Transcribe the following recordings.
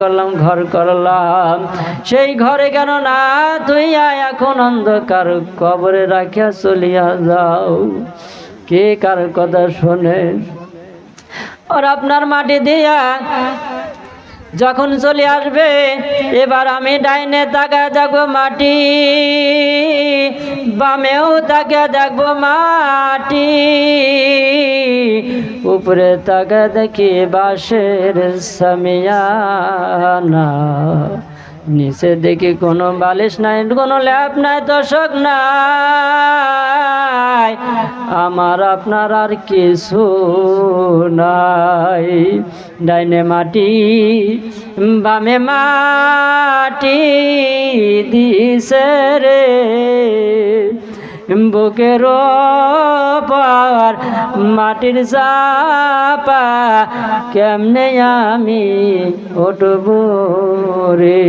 করলাম, ঘর করলাম। সেই ঘরে কেন না তুই আয়, এখন অন্ধকার কবরে রাখিয়া চলিয়া যাও। কে কার কথা শোনে? আর আপনার মাটি দিয়া যখন চলে আসবে, এবার আমি ডাইনে তাকায় দেখব মাটি, বামেও তাকে দেখব মাটি। উপরে তাকায় দেখি বাঁশের সামিয়ানা। নিচে দেখি কোনো বালিশ নাই, কোনো ল্যাপ নাই দশক নাই। আমার, আপনার আর কিছু নাই। ডাইনে মাটি, বামে মাটি দিছে রে। বুকের পার মাটির চাপা কেমনে আমি উঠব রে?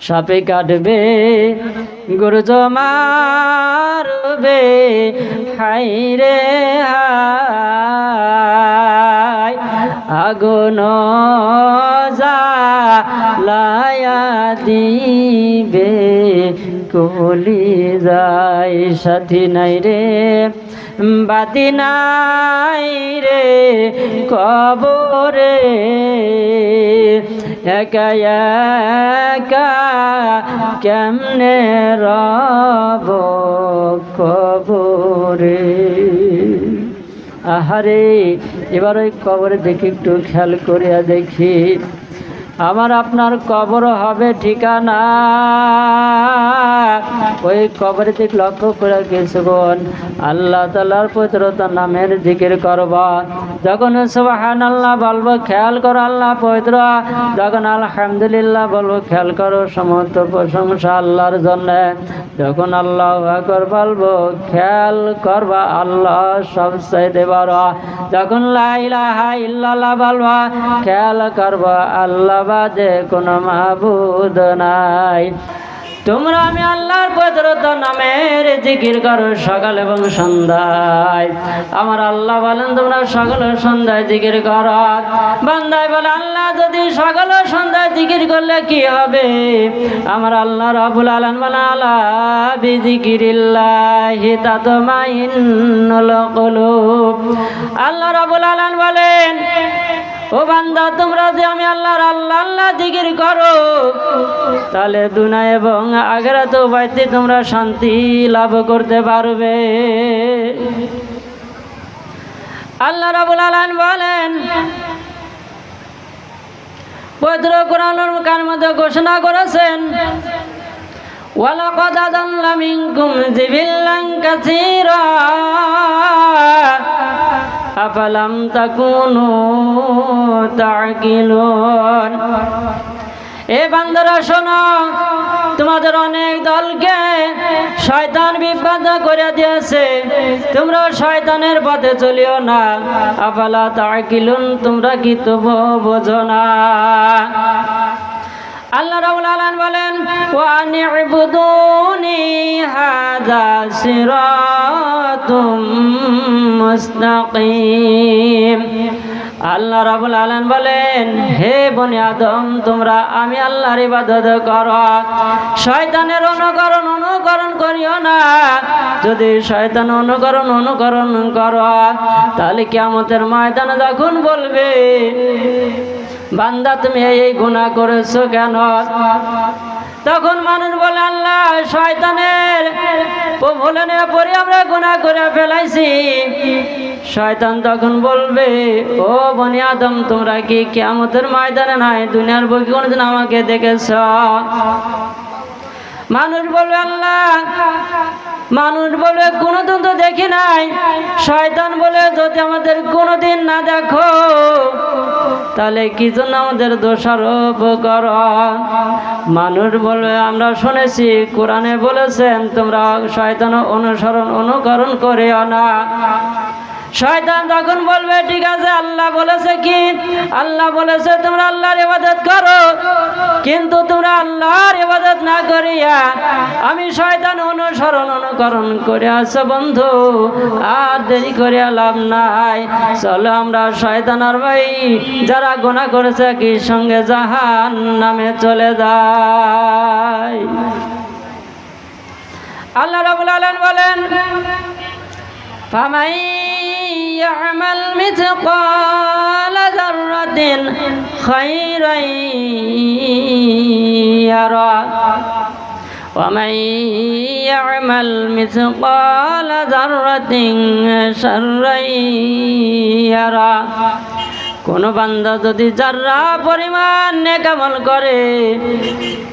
সাপে কাটবে গরু জমারবে হাই রে আগুন লায়া দিবে। কলি যায়, সাথী নাই রে, বাতি নাই রে কবরে। একা একা কেমনে রব কবরে? আহারে, এবার ওই কবরে দেখি একটু খেয়াল করিয়া দেখি। আমার আপনার কবর হবে ঠিকানা। ওই কবরে দিক লক্ষ্য করে কিছুক্ষণ আল্লাহ তালার পবিত্রতা নামের জিকির করব। যখন সুবাহান আল্লাহ বলব, খেয়াল করো আল্লাহ পবিত্র। যখন আলহামদুলিল্লাহ বলব, খেয়াল করো সমস্ত প্রশংসা আল্লাহর জন্য। যখন আল্লাহ আকর বলব, খেয়াল করবা আল্লাহ সব চাইতে বড়। যখন লাইলাহা ইল্লাল্লাহ বলবা, খেয়াল করবা আল্লাহ বাদে কোনো মাহবুদ নাই। তোমরা আমি আল্লাহর পবিত্রতা নামের জিকির করো সকাল এবং সন্ধ্যায়। আমার আল্লাহ বলেন, তোমরা সকাল ও সন্ধ্যায় জিকির করো। বান্দায় বলে, আল্লাহ, যদি সকাল ও সন্ধ্যায় জিকির করলে কি হবে? আমার আল্লাহ রাবুল আলম বলে আল্লাহ বিজিকিরিল্লাহি তাতমাইন্নুল কুলুব। আল্লাহ রাবুল আলম বলেন ও বান্দা, তোমরা যে আমি আল্লাহর আল্লাহ আল্লাহ জিকির করো, তাহলে দুনা এবং আগেরা তো বাড়িতে তোমরা শান্তি লাভ করতে পারবে। আল্লাহ রাবুল আলান বলেন, পবিত্র কোরআনুল কার মধ্যে ঘোষণা করেছেন, ওয়ালাকাদ আদাল্লা মিনকুম জিবিল্লান কাসীরা। আফালাম তাকুনু তাকিলুন এ বান্দরা, শোনো, তোমাদের অনেক দলকে শয়তান বিভ্রান্ত করে দিয়েছে। তোমরা শয়তানের পথে চলিও না। আফালা তাকিলুন, তোমরা কি তবু বোঝো না। আল্লাহ রাবুল আলান বলেন ওয়ানি ইবুদুনি হাদা সিরাতুম আল্লাহ রাবুল আলান বলেন, হে বনি আদম, তোমরা আমি আল্লাহর ইবাদত কর। শয়তানের অনুকরণ অনুকরণ করিও না। যদি শয়তান অনুকরণ অনুকরণ কর, তাহলে কিয়ামতের ময়দানে যখন বলবে বান্দা, তুমি এই গুণা করেছ কেন? তখন মানুষ বলে, আল্লাহ, শয়তানের ভুলে পরে আমরা গুণা করে ফেলাইছি। শয়তান তখন বলবে, ও বনি আদম, তোমরা কি কেমতের ময়দানে নাই? দুনিয়ার বই কোনদিন আমাকে দেখেছ? মানুষ বলবে আল্লাহ, মানুষ বলবে কোনোদিন তো দেখি নাই। শয়তান বলে যদি আমাদের কোনোদিন না দেখো, তাহলে কি জন্য আমাদের দোষারোপ কর? মানুষ বলবে আমরা শুনেছি, কোরআনে বলেছেন, তোমরা শয়তান অনুসরণ, অনুকরণ করিও না। শয়তান তখন বলবে, ঠিক আছে, আল্লাহ বলেছে কি? আল্লাহ বলেছে, তোমরা আল্লাহর ইবাদত করো। কিন্তু তোমরা আল্লাহর ইবাদত না করিয়া আমি শয়তান অনুসরণ অনুকরণ করে আছো, বন্ধু। আর দেরি করে লাভ নাই। চলো আমরা শয়তান আর ভাই, যারা গোনা করেছে কি সঙ্গে জাহান নামে চলে যায়। আল্লাহ রাবুল আলম বলেন فمن يعمل مثقال ذرة خيرا يرى ومن يعمل مثقال ذرة شرا يرى কোন বান্দা যদি যারা পরিমাণ নেকামল করে,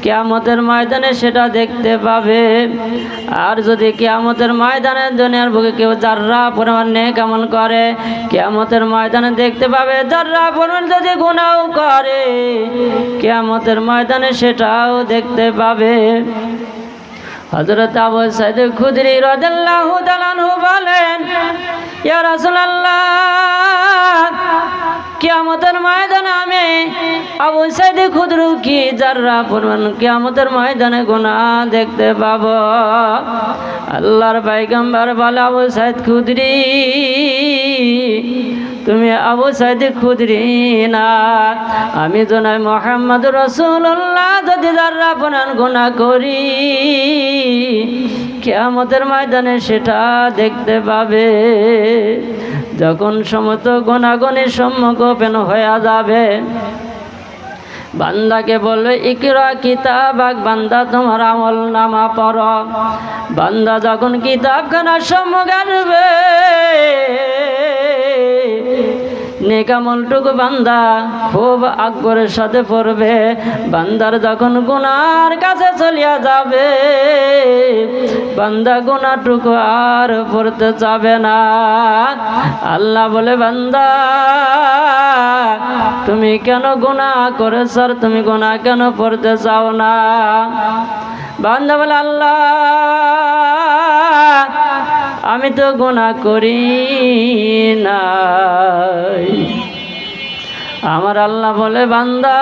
কেয়ামতের ময়দানে সেটা দেখতে পাবে। আর যদি কেয়ামতের ময়দানে দুনিয়ার বুকে কেউ যারা পরিমাণ নেকামল করে, কেয়ামতের ময়দানে দেখতে পাবে যারা পরিমাণ যদি গুণাও করে, কেয়ামতের ময়দানে সেটাও দেখতে পাবে। হজরত আবু সাইদ খুদরি রাদিয়াল্লাহু তাআলা বলেন, ইয়া রাসূলুল্লাহ কিয়ামতের ময়দানে আমি আবু সাইদ খুদরু কি যারা পরিমাণ কিয়ামতের ময়দানে গুনাহ দেখতে পাব? আল্লাহর পাইগাম্বার বলে, আবু সাইদ খুদরি, তুমি আবু সাইদ খুদরি না। আমি তো নয় মোহাম্মদ রসুল্লাহ যদি যারা পরিমাণ গুনাহ করি কেয়ামতের ময়দানে সেটা দেখতে পাবে। যখন সমস্ত গণাগণের সম্মুখ ওপেন হয়ে যাবে, বান্দাকে বলবে, ইকরা কিতাব কিতাবাক, বান্দা, তোমার আমল নামা পর বান্দা যখন কিতাবখানার সম্মুখ আসবে নেকামলটুকু বান্দা খুব আগ্রহের সাথে পড়বে। বান্দার যখন গুনার কাছে চলিয়া যাবে, বান্দা গুনাটুকু আর পড়তে চাবে না। আল্লাহ বলে, বান্দা, তুমি কেন গুণা করেছ আর তুমি গুণা কেন পড়তে চাও না? বান্দা বলে, আল্লাহ আমি তো গুণা করি নাই আমার আল্লাহ বলে বান্দা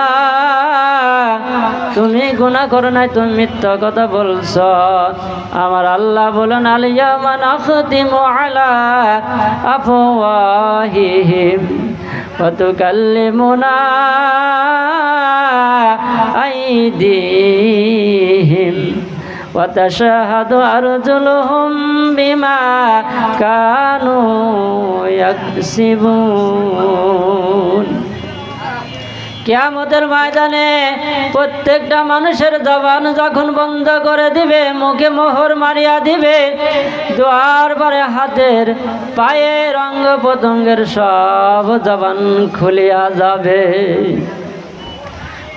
তুমি গুণা করো নাই তুমি মিথ্যা কথা বলছ আমার আল্লাহ বলেন আলিয়া মান আখতিমু আলা আফওয়াহিহিম وتكلمنا أيديهم وتشهد أرجلهم بما كانوا يكسبون কেয়ামতের ময়দানে প্রত্যেকটা মানুষের জবান যখন বন্ধ করে দিবে মুখে মোহর মারিয়া দিবে দোয়ার পরে হাতের পায়ের অঙ্গ প্রত্যঙ্গের সব জবান খুলিয়া যাবে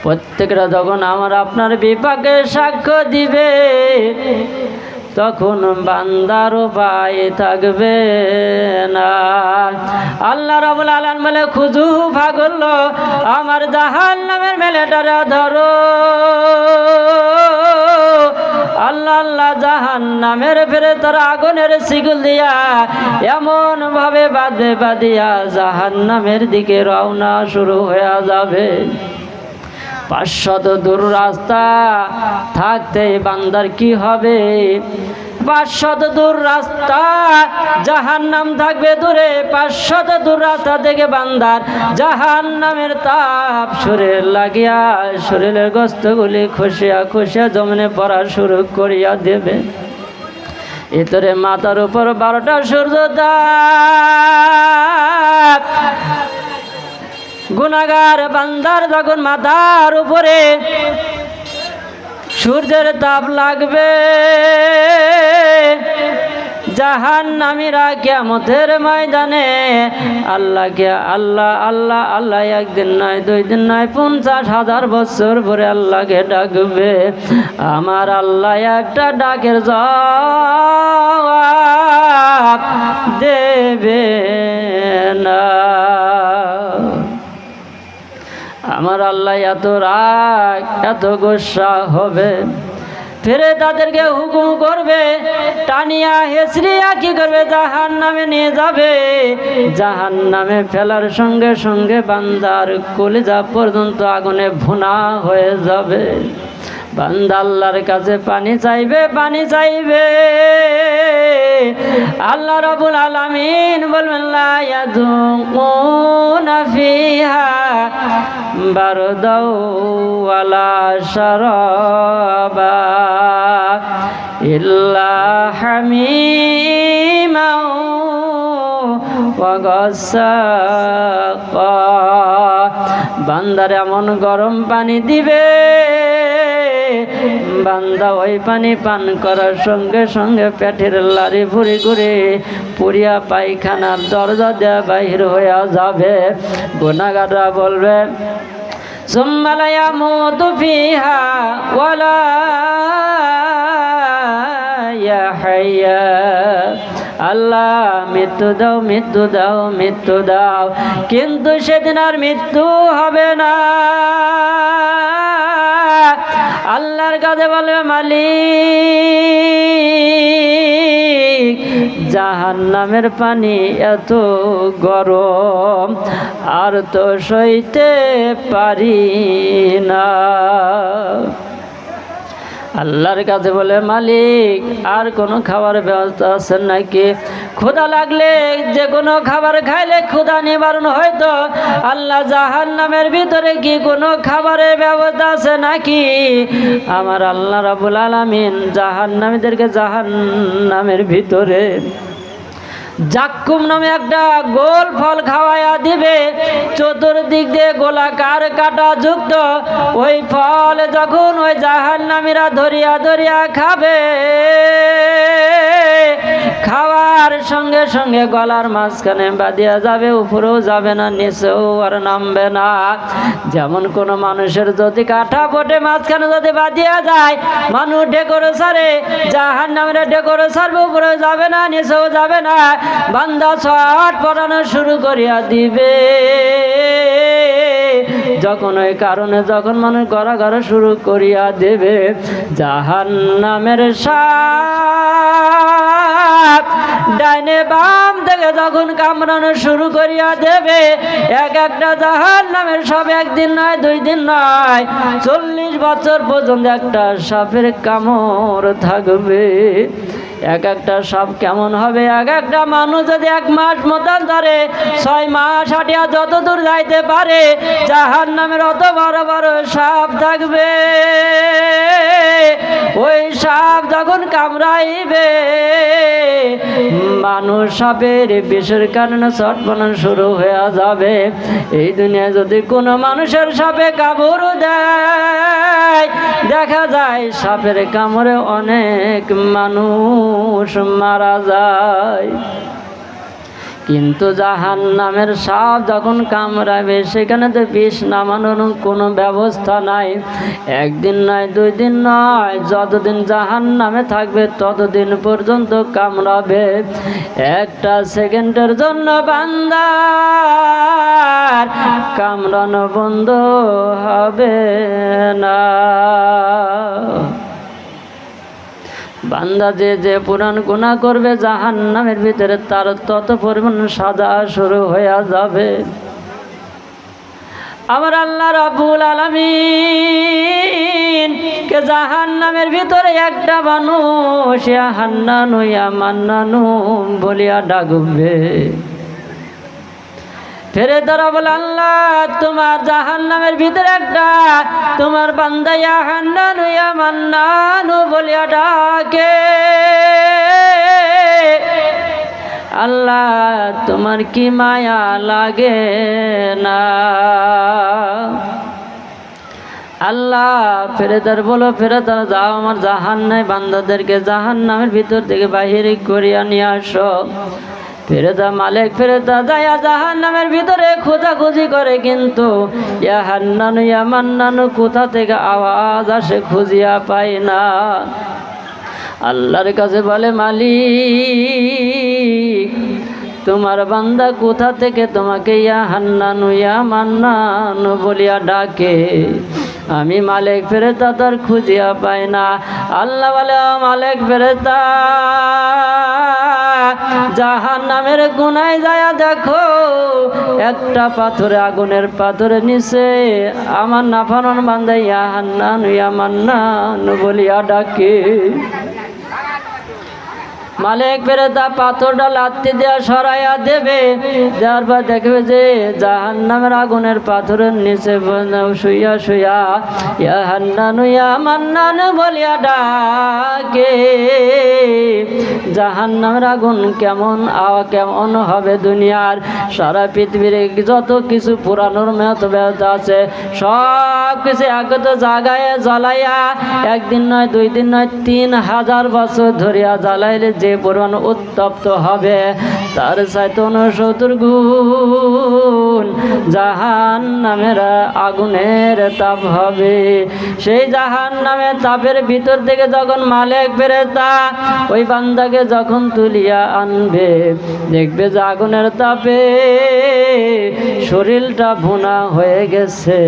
প্রত্যেকটা যখন আমার আপনার বিপাকে সাক্ষ্য দিবে, তখন বান্দার উপায় থাকবে না। আল্লাহ রাবুল আলান বলে, খুজু ভাগল আমার জাহান নামের মেলেটারা ধরো। আল্লাহ আল্লাহ জাহান নামের ফেরে তারা আগুনের শিগুল দিয়া এমন ভাবে বাঁধে বাঁধিয়া জাহান নামের দিকে রওনা শুরু হয়ে যাবে। পাঁচশত দূর রাস্তা থাকতে বান্দার কি হবে? পাঁচশত দূর রাস্তা জাহান নাম থাকবে দূরে। পাঁচশত দূর রাস্তা থেকে বান্দার জাহান নামের তাপ শরীর লাগিয়া, শরীরের গোস্তগুলি খুশিয়া খুশিয়া জমনে পড়া শুরু করিয়া দেবে। এতরে মাথার উপর বারোটা সূর্য দাগ গুনাগার বান্দার যখন মাথার উপরে সূর্যের তাপ লাগবে জাহান নামিরা কেমতের ময়দানে আল্লাহ আল্লাহকে আল্লাহ আল্লাহ আল্লাহ একদিন নয়, দুই দিন নয়, পঞ্চাশ হাজার বছর পরে আল্লাহকে ডাকবে। আমার আল্লাহ একটা ডাকের জবাব দেবে। আল্লাহ, এত রাগ, এত গোসা হবে। ফেরে তাদেরকে হুকুম করবে, টানিয়া হেসরিয়া কি করবে জাহান নামে নিয়ে যাবে। জাহান নামে ফেলার সঙ্গে সঙ্গে বান্দার কলিজা পর্যন্ত আগুনে ভুনা হয়ে যাবে। বান্দা আল্লাহর কাছে পানি চাইবে পানি চাইবে। আল্লাহ রাবুল আলামিন বলবেন, লা ফিহা বারদাও ওয়ালা শারাবা ইল্লা হামিমাও ওয়া গাসাকা। বান্দার এমন গরম পানি দিবে। বান্দা ওই পানি পান করার সঙ্গে সঙ্গে পেটের লারি ভুড়ি ঘুরে পুরিয়া পায়খানার দরজা দেয়া বাহির হইয়া যাবে। গুণাগাররা বলবে, সোম্মালয়া মধু ফিহা ওয়ালা আল্লাহ, মৃত্যু দাও মৃত্যু দাও মৃত্যু দাও। কিন্তু সেদিন আর মৃত্যু হবে না। আল্লাহর কাছে বলবে মালিক জাহান নামের পানি এত গরম আর তো সইতে পারি না। আল্লাহর কাছে বলে, মালিক, আর কোনো খাবার ব্যবস্থা আছে নাকি? ক্ষুধা লাগলে যে কোনো খাবার খাইলে ক্ষুধা নিবারণ হয়তো। আল্লাহ জাহান নামের ভিতরে কি কোনো খাবারের ব্যবস্থা আছে নাকি? আমার আল্লাহ রাবুল আলমিন জাহান নামীদেরকে জাহান নামের ভিতরে জাক্কুম নামে একটা গোল ফল খাওয়াইয়া দিবে। চতুর্দিক দিয়ে গোলাকার কাটা যুক্ত। ওই ফল যখন ওই জাহান নামীরা ধরিয়া ধরিয়া খাবে, খাওয়ার সঙ্গে সঙ্গে গলার মাঝখানে বাঁধিয়া যাবে, উপরেও যাবে না, নিচেও আর নামবে না। যেমন কোনো মানুষের যদি কাঠা পটে মাঝখানে যদি বাঁধিয়া যায়, মানুষ ডেকোরে সারে জাহান নামের ডেকোরে সারবে, উপরেও যাবে না, নিচেও যাবে না। বান্দা ছট পড়ানো শুরু করিয়া দিবে। যখন ওই কারণে যখন মানুষ গড়া গড়া শুরু করিয়া দেবে জাহান নামের ডাইনে বাম থেকে যখন কামড়ানো শুরু করিয়া দেবে, এক একটা জাহান নামের সব একদিন নয়, দুই দিন নয়, চল্লিশ বছর পর্যন্ত একটা সাপের কামড় থাকবে। এক একটা সব কেমন হবে? এক একটা মানুষ যদি এক মাস মতন ধরে ছয় মাস হাঁটিয়া যত দূর যাইতে পারে জাহান নামের অত বড় বড় সাপ থাকবে। যখন কামড়াইবে। মানুষ সাপের বিষের কারণে চটপনা শুরু হয়ে যাবে। এই দুনিয়া যদি কোনো মানুষের সাপে কামড় দেয়, দেখা যায় সাপের কামড়ে অনেক মানুষ মারা যায়। কিন্তু জাহান নামের সাপ যখন কামড়াবে, সেখানে তো বিষ নামানোর কোনো ব্যবস্থা নাই। একদিন নয়, দুই দিন নয়, যতদিন জাহান নামে থাকবে, ততদিন পর্যন্ত কামড়াবে। একটা সেকেন্ডের জন্য বান্দার কামড়ানো বন্ধ হবে না। বান্দা যে যে পুরাণ গুণা করবে জাহান নামের ভিতরে তার তত পরিমাণ সাদা শুরু হয়ে যাবে। আমার আল্লাহ রাবুল আলমিন কে জাহান নামের ভিতরে একটা মানুষ হান্নানু মান্নানু বলিয়া ডাকবে। ফেরে তারা বলে, আল্লাহ, তোমার জাহান নামের ভিতরে একটা, তোমার বান্দাইয়া হান্নানু ইয়া মান্নানু বলিয়া ডাকে। আল্লাহ, তোমার কি মায়া লাগে না? আল্লাহ, ফেরেদার বলো, ফেরেদার, যাও আমার জাহান নাই বান্দাদেরকে জাহান নামের ভিতর থেকে বাহিরে করিয়া নিয়ে আসো। ফেরেদা মালিক, ফেরেদা যায়া জাহান নামের ভিতরে খোঁজাখুঁজি করে কিন্তু ইয়া হান্নানু, ইয়া মান্নানু কোথা থেকে আওয়াজ আসে খুঁজিয়া পায় না। আল্লাহর কাছে বলে, মালিক, তোমার বান্দা কোথা থেকে তোমাকে ইয়া হান্নানু, ইয়া মান্নানু বলিয়া ডাকে? আমি মালিক ফেরেতা তার খুঁজিয়া পাই না। আল্লাহ বলে, "ও মালিক ফেরেতা জাহান নামের গুনায় যায়া দেখো, একটা পাথরে আগুনের পাথরে নিচে আমার নাফানন বান্ধাইয়া হান্নান, ইয়া মান্নান বলিয়া ডাকে। মালিক ফেরে তা পাথরটা লাত্তি দেওয়া সরাইয়া দেবে। দেওয়ার পর দেখবে যে জাহান নামের আগুনের পাথরের নিচে শুইয়া শুইয়া ইয়া হান্নান মান্নান বলিয়া ডাকে। জাহান নামের আগুন কেমন, আওয়া কেমন হবে দুনিয়ার? সারা পৃথিবীর যত কিছু পুরানোর মেহত ব্যহত আছে, সব কিছু একত জায়গায় জ্বালাইয়া, একদিন নয়, দুই দিন নয়, তিন হাজার বছর ধরিয়া জ্বালাইলে যে পরিমাণ উত্তপ্ত হবে, তার চাইতে উনসত্তর গুণ জাহান নামের আগুনের তাপ হবে। সেই জাহান নামের তাপের ভিতর থেকে যখন মালিক ফেরেতা ওই বান্দাকে যখন তুলিয়া আনবে, দেখবে যে আগুনের তাপে শরীরটা ভুনা হয়ে গেছে।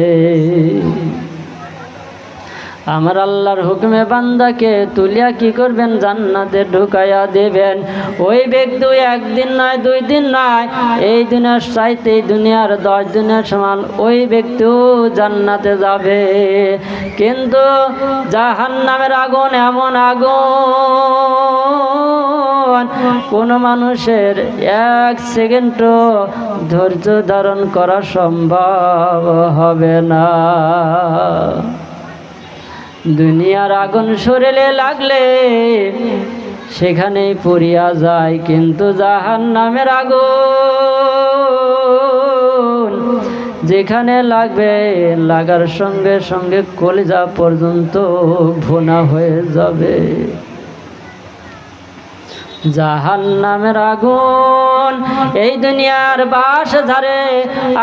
আমার আল্লাহর হুকুমে বান্দাকে তুলিয়া কি করবেন? জান্নাতে ঢুকাইয়া দেবেন। ওই ব্যক্তি একদিন নয়, দুই দিন নয়, এই দিনের চাইতে এই দুনিয়ার দশ দিনের সমান ওই ব্যক্তিও জান্নাতে যাবে। কিন্তু জাহান নামের আগুন এমন আগুন, কোনো মানুষের এক সেকেন্ডও ধৈর্য ধারণ করা সম্ভব হবে না। দুনিয়ার আগুন সরেলে লাগলে সেখানেই পড়িয়া যায়, কিন্তু জাহান নামের আগুন যেখানে লাগবে, লাগার সঙ্গে সঙ্গে কলিজা পর্যন্ত ভোনা হয়ে যাবে। জাহান নামের আগুন। এই দুনিয়ার বাস ধারে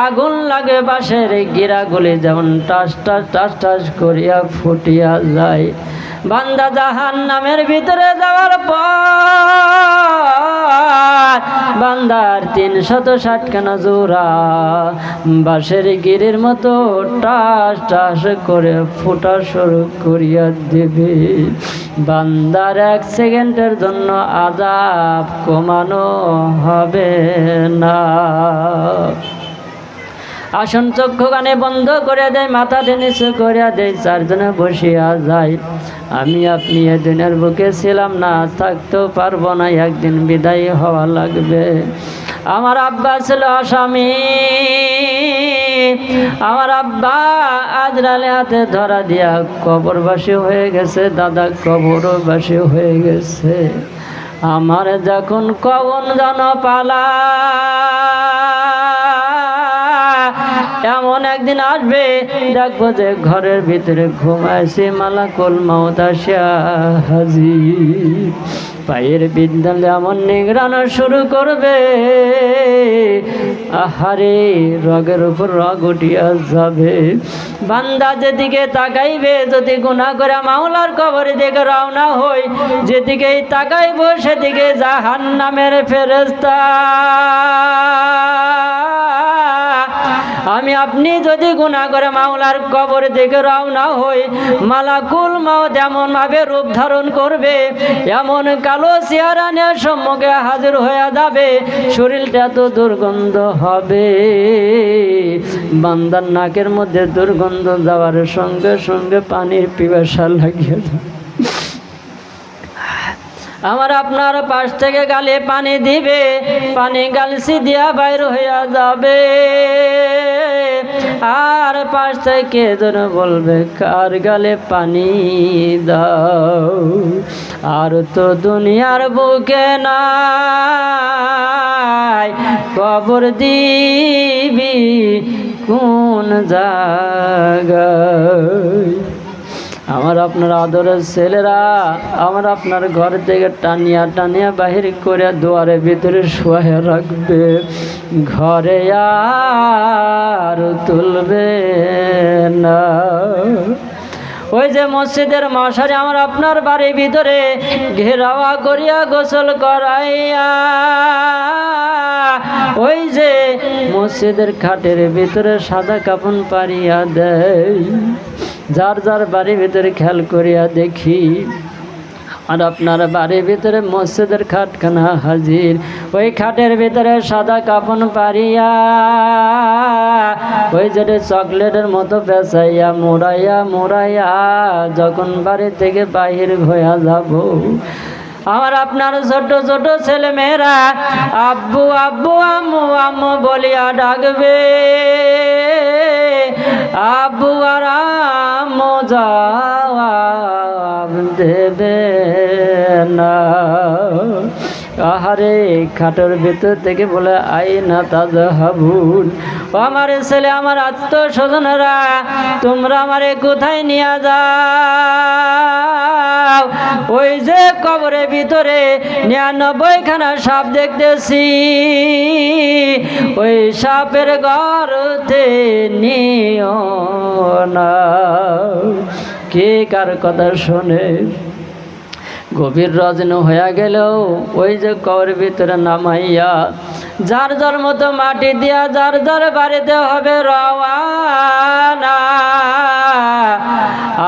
আগুন লাগে বাসের গিরাগুলি যেমন টাস টাস টাস টাস করিয়া ফুটিয়া যায়। বান্দা জাহান নামের ভিতরে যাওয়ার পর বান্দার তিন শত ষাট খানা জোড়া বাঁশের গিরির মতো টাস টাস করে ফোটা শুরু করিয়া দেবে। বান্দার এক সেকেন্ডের জন্য আজাব কমানো হবে না। আসন চক্ষু কানে বন্ধ করে দেয়, মাথা নিচু করে দেয়, চারজনে বসিয়া যায়। আমি আপনি এ দিনের বুকে ছিলাম না, থাকতেও পারব না, একদিন বিদায় হওয়া লাগবে। আমার আব্বা ছিল আসামি। আমার আব্বা আজরালে হাতে ধরা দিয়া কবর কবরবাসী হয়ে গেছে, দাদা কবরবাসী হয়ে গেছে। আমার যখন কবন জন পালা এমন একদিন আসবে, দেখব যে ঘরের ভিতরে ঘুমাইছে মালাকুল আসিয়া হাজি পায়ের বিদ্যালয় এমন নিগড়ানো শুরু করবে, আহারে রগের উপর রগ উঠিয়া যাবে। বান্দা যেদিকে তাকাইবে, যদি গুণা করে মাওলার কবরে দিকে রওনা হই, যেদিকেই তাকাইব সেদিকে জাহান নামের ফেরেস্তা আমি আপনি যদি গুণা করে মাওলার কবর দেখে রওনা হই, মালাকুল মাও এমন ভাবে রূপ ধারণ করবে, এমন কালো চেহারা নিয়ে সম্মুখে হাজির হয়ে যাবে, শরীরটা তো দুর্গন্ধ হবে। বান্দার নাকের মধ্যে দুর্গন্ধ যাওয়ার সঙ্গে সঙ্গে পানির পিপাসা লাগিয়ে যাবে আমার আপনার পাশ থেকে গালে পানি দিবে, পানি গালসি দিয়া বাইর হইয়া যাবে। আর পাশ থেকে যেন বলবে, কার গালে পানি দাও? আর তো দুনিয়ার বুকে নাই, কবর দিবি কোন জায়গায়? আমার আপনার আদরের ছেলেরা, আমার আপনার ঘর থেকে টানিয়া টানিয়া বাহির করে দুয়ারে ভিতরে শোয়া রাখবে। ঘরে আর তুলবে না। ওই যে মসজিদের মশারি আমার আপনার বাড়ির ভিতরে ঘেরাওয়া করিয়া গোসল করাইয়া, ওই যে মসজিদের খাটের ভিতরে সাদা কাপন পারিয়া দেয়। যার যার বাড়ির ভিতরে খেয়াল করিয়া দেখি, আর আপনার বাড়ির ভিতরে মসজিদের খাটখানা হাজির। ওই খাটের ভিতরে সাদা কাপন পারিয়া ওই যেটা চকলেটের মতো পেঁচাইয়া, মোড়াইয়া মোড়াইয়া, যখন বাড়ি থেকে বাহির হইয়া যাব আমার আপনার ছোট ছোট ছেলে মেয়েরা আব্বু আব্বু, আম্মু আম্মু বলিয়া ডাকবে। আব্বু আর আম্মু যাওয়া দেবে না। আহারে খাটের ভেতর থেকে বলে আই না তাজা হাবুন। আমার ছেলে, আমার আত্মস্বজনেরা, তোমরা আমারে কোথায় নিয়ে যাও? ওই যে কবরের ভিতরে নিরানব্বইখানা সাপ দেখতেছি। ওই সাপের গর্তে নিও না। কে কার কথা শোনে? গভীর রজন হইয়া গেলেও ওই যে কবর ভিতরে নামাইয়া, যার যার মতো মাটি দিয়া, যার যার বাড়িতে হবে রওয়ানা।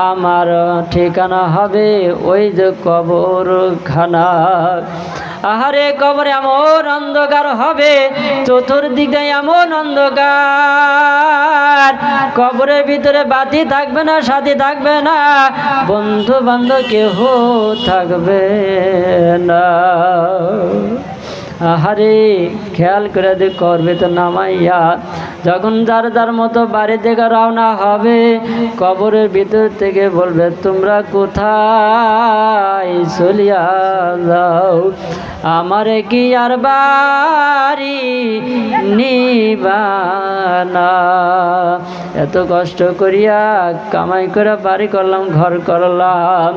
আমার ঠিকানা হবে ওই যে কবর খানা আহারে কবরে এমন অন্ধকার হবে, চতুর্দিকে এমন অন্ধকার। কবরের ভিতরে বাতি থাকবে না, সাথী থাকবে না বন্ধু বান্ধব কেহ থাকবে না। আহারে খেয়াল করে দে করবে তো নামাইয়া যখন যার যার মতো বাড়ি থেকে রওনা হবে, কবরের ভিতর থেকে বলবে, তোমরা কোথায়? চলিয়া যাও। আমারে কি আর বাড়ি নিবানা? এত কষ্ট করিয়া কামাই করে বাড়ি করলাম, ঘর করলাম।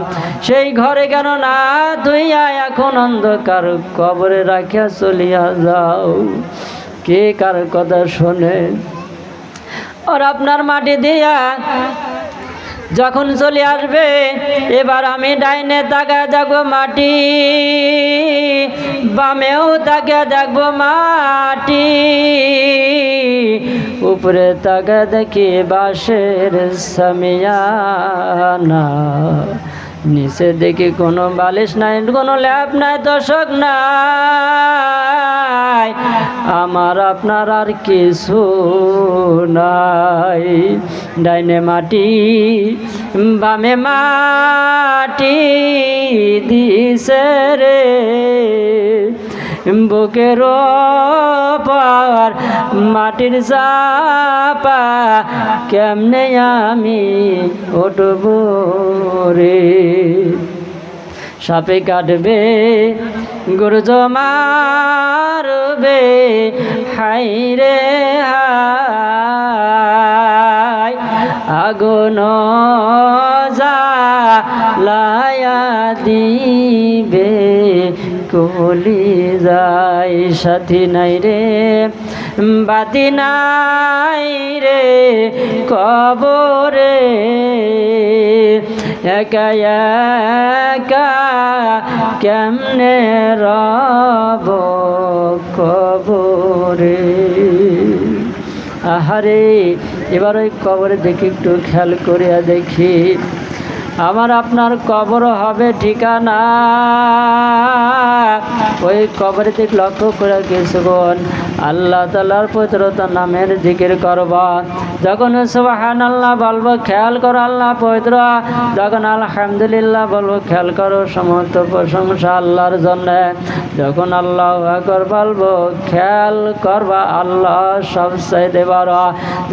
সেই ঘরে কেন না ধুইয়া এখন অন্ধকার, কবরে রাখিয়া চলিয়া যাও। কে কার কথা শোনে? আর আপনার মাটি দিয়া যখন চলে আসবে, এবার আমি ডাইনে তাকে দেখব মাটি, বামেও তাকে দেখব মাটি। উপরে তাকে দেখি বাঁশের সামিয়ানা। নিচে দেখি কোনো বালিশ নাই, কোনো ল্যাপ নাই, দর্শক নাই। আমার আপনার আর কিছু নাই। ডাইনে মাটি, বামে মাটি দিছে রে। বুকের পার মাটির চাপা কেমনে আমি উঠব রে? সাপে কাটবে গরু মারবে, হাই রে আগুন লায়া দিবে কলি যাই সাথী নাই রে, বাতি নাই রে কবরে। একা একা কেমনে রব কবরে? আহারে, এবার ওই কবরে দেখি একটু খেয়াল করিয়া দেখি। আমার আপনার কবর হবে ঠিকানা। ওই কবরে দিক লক্ষ্য করে কিছুক্ষণ আল্লাহ তালার পবিত্রতা নামের জিকির করব। যখন সুবাহান আল্লাহ বলব, খেয়াল করো আল্লাহ পবিত্র। যখন আলহামদুলিল্লাহ বলব, খেয়াল করো সমস্ত প্রশংসা আল্লাহর জন্য। যখন আল্লাহ আকর বলব, খেয়াল করবা আল্লাহ সব চাইতে পারো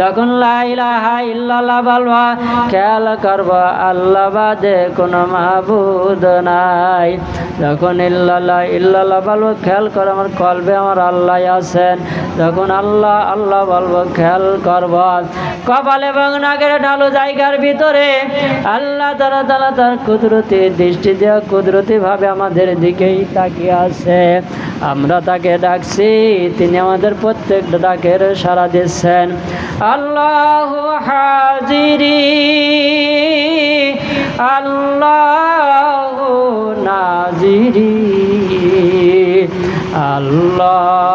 যখন লাইলাহা ইল্লাল্লাহ বলবা, খেয়াল করবা আল্লাহ বাদে কোনো মাহবুদ নাই। যখন ইল্লাল্লাহ ইল্লাল্লাহ বলব, খেয়াল করো আমার কলবে আমার আল্লাহ আছেন। যখন আল্লাহ আল্লাহ বলব, খেয়াল করব। কপাল এবং নাগের ঢালু জায়গার ভিতরে আল্লাহ তারা তারা তার কুদরতি দৃষ্টি দেওয়া কুদরতি ভাবে আমাদের দিকেই তাকিয়ে আছে। আমরা তাকে ডাকছি, তিনি আমাদের প্রত্যেকটা ডাকের সারা দিচ্ছেন। আল্লাহ হাজিরি। আল্লাহ নাজিরি আল্লাহ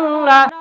বাংলা